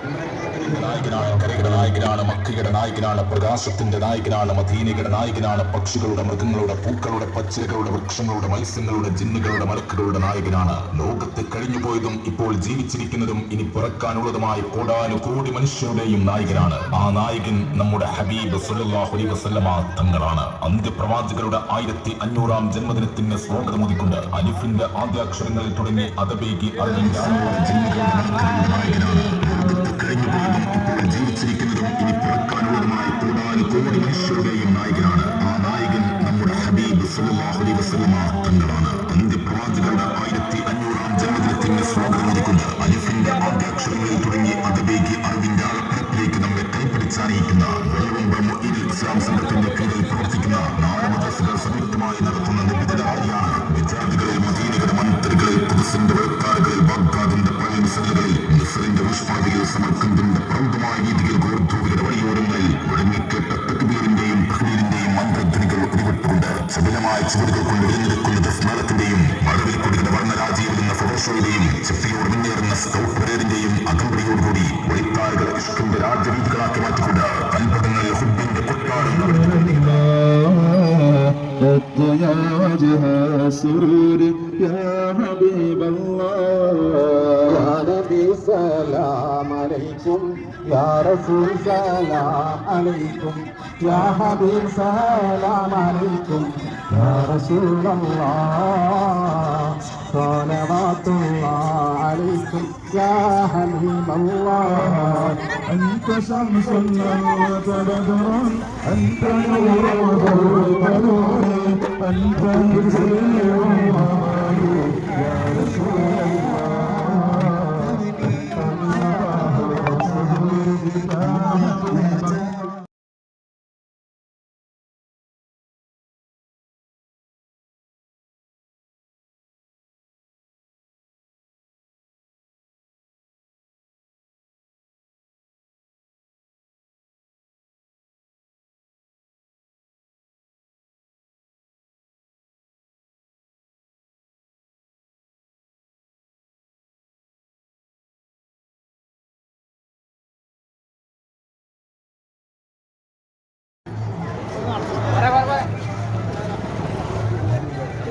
നായകനാണ് കരയുടെ നായകനാണ് മക്കയുടെ നായകനാണ് പ്രകാശത്തിന്റെ നായകനാണ് മദീനയുടെ നായകനാണ് പക്ഷികളുടെ മൃഗങ്ങളുടെ പൂക്കളുടെ പച്ചിലകളുടെ വൃക്ഷങ്ങളുടെ മത്സ്യങ്ങളുടെ ജിന്നുകളുടെ മലക്കുകളുടെ നായകനാണ്. ലോകത്ത് കഴിഞ്ഞുപോയതും ഇപ്പോൾ ജീവിച്ചിരിക്കുന്നതും ഇനി പിറക്കാനുള്ളതുമായ കോടാനുകോടി മനുഷ്യരുടെയും നായകനാണ്. ആ നായകൻ നമ്മുടെ ഹബീബ് സല്ലല്ലാഹു അലൈഹി വസല്ലമ തങ്ങളാണ്. അന്ത്യപ്രവാചകരുടെ ആയിരത്തി അഞ്ഞൂറാം ജന്മദിനത്തിന് സ്വാഗതമൊതിക്കൊണ്ട് അലിഫിന്റെ ആദ്യാക്ഷരങ്ങളിൽ തുടങ്ങി മലക്കുകളുടെ നായകനാണ്. കഴിഞ്ഞുപോയതും ഇപ്പോൾ ജീവിച്ചിരിക്കുന്നതും ഇനി പിറക്കാനുള്ളതുമായ നായകനാണ്. ആ നായകൻ നമ്മുടെ ഹബീബ് സല്ലല്ലാഹു അലൈഹി വസല്ലമ തങ്ങളാണ്. അന്ത്യപ്രവാചകരുടെ ആയിരത്തി السرور يا رسول سلام عليكم. يا حبيب سلام عليكم. يا رسول الله صلوات الله عليكم. يا حبيب الله. أنت شمس وأنت بدر أنت نور البنور أنت ومالي يا رسول الله.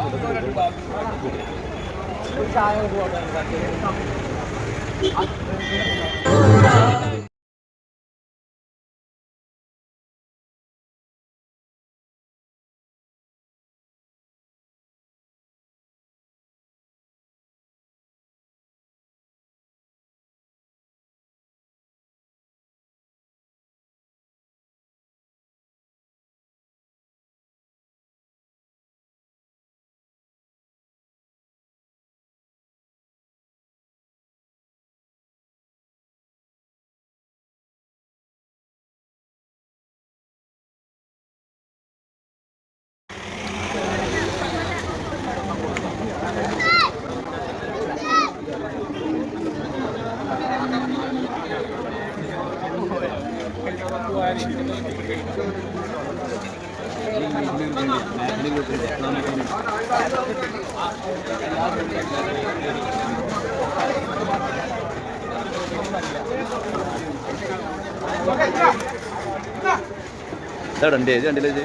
嗯好的好的加油给我们一个电信账户好 വണ്ടി ഏത് വണ്ടിയിലേ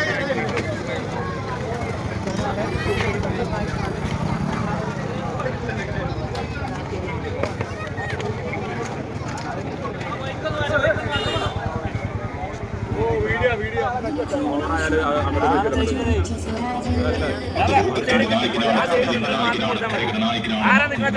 ആരാ നിങ്ങൾ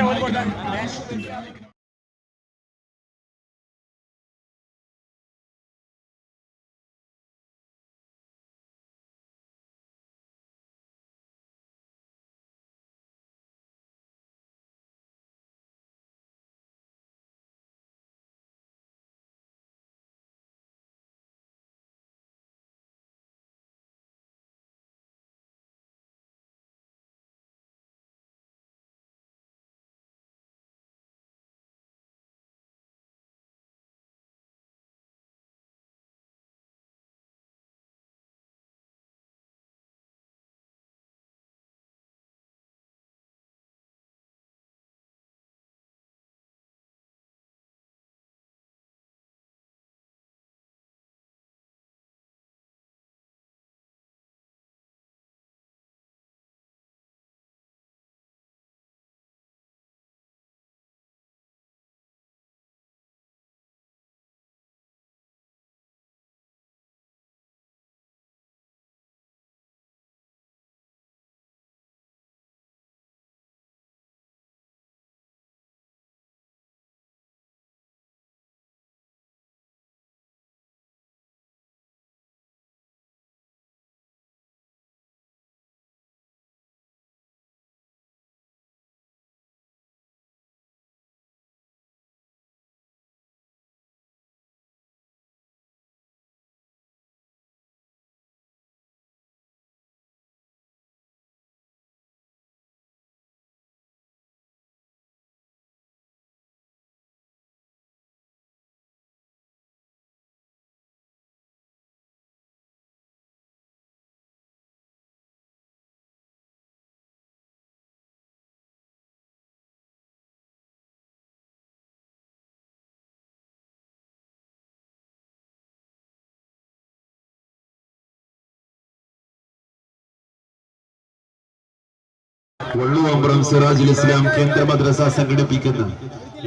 വള്ളുവമ്പ്രം സിറാജുൽ ഇസ്ലാം കേന്ദ്ര മദ്രസ സംഘടിപ്പിക്കുന്ന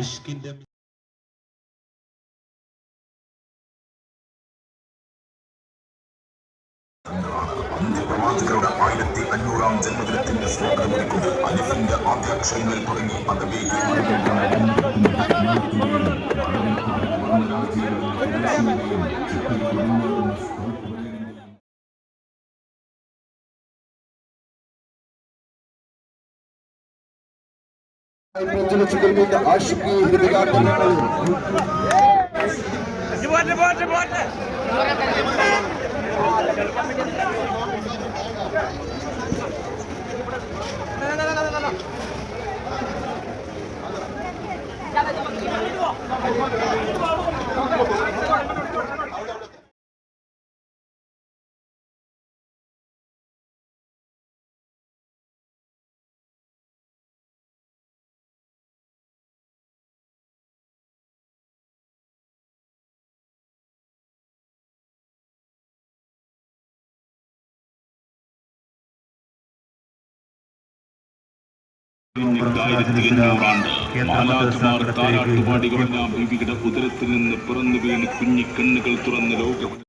ഇഷ്കിന്റെ അന്ത്യപ്രവാചകരുടെ ആയിരത്തി അഞ്ഞൂറാം ജന്മദിനത്തിന്റെ സ്വാഗതം ഒരുക്കുന്നത് അലിഫിന്റെ ആദ്യാക്ഷരങ്ങളിൽ തുടങ്ങി പദവേദി പ്രചരിച്ചുകൊണ്ടിരുന്ന ആഷിഖി ഉദരത്തിൽ നിന്ന് പിറന്നു വീണ് കുഞ്ഞിക്കണ്ണുകൾ തുറന്ന് ലോകം